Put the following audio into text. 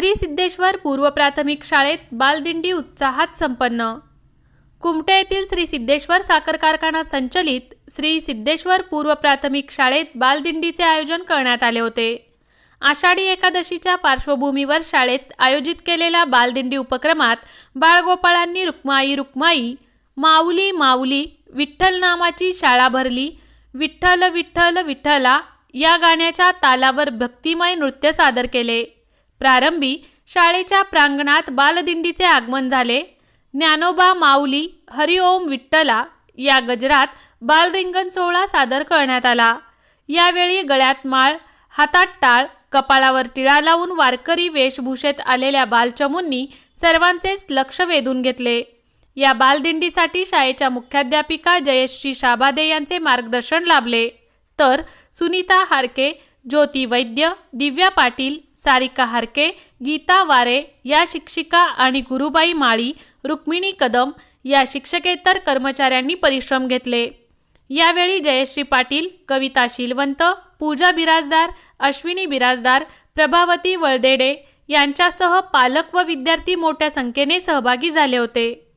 श्री सिद्धेश्वर पूर्व प्राथमिक शाळेत बालदिंडी उत्साहात संपन्न. कुमटे येथील श्री सिद्धेश्वर साखर कारखाना संचलित श्री सिद्धेश्वर पूर्व प्राथमिक शाळेत बालदिंडीचे आयोजन करण्यात आले होते. आषाढी एकादशीच्या पार्श्वभूमीवर शाळेत आयोजित केलेल्या बालदिंडी उपक्रमात बाळगोपाळांनी रुक्माई रुक्माई माऊली माऊली विठ्ठल नामाची शाळा भरली विठ्ठल विठ्ठल विठ्ठला या गाण्याच्या तालावर भक्तिमय नृत्य सादर केले. प्रारंभी शाळेच्या प्रांगणात बालदिंडीचे आगमन झाले. ज्ञानोबा माऊली हरिओम विठ्ठला या गजरात बालरिंगण सोहळा सादर करण्यात आला. यावेळी गळ्यात माळ हातात टाळ कपाळावर टिळा लावून वारकरी वेशभूषेत आलेल्या बालचमूंनी सर्वांचेच लक्ष वेधून घेतले. या बालदिंडीसाठी शाळेच्या मुख्याध्यापिका जयश्री शाबादे यांचे मार्गदर्शन लाभले. तर सुनीता हारके ज्योती वैद्य दिव्या पाटील सारिका हारके गीता वारे या शिक्षिका आणि गुरुबाई माळी रुक्मिणी कदम या शिक्षकेतर कर्मचाऱ्यांनी परिश्रम घेतले. यावेळी जयश्री पाटील कविता शीलवंत पूजा बिराजदार अश्विनी बिराजदार प्रभावती वळदेडे यांच्यासह पालक व विद्यार्थी मोठ्या संख्येने सहभागी झाले होते.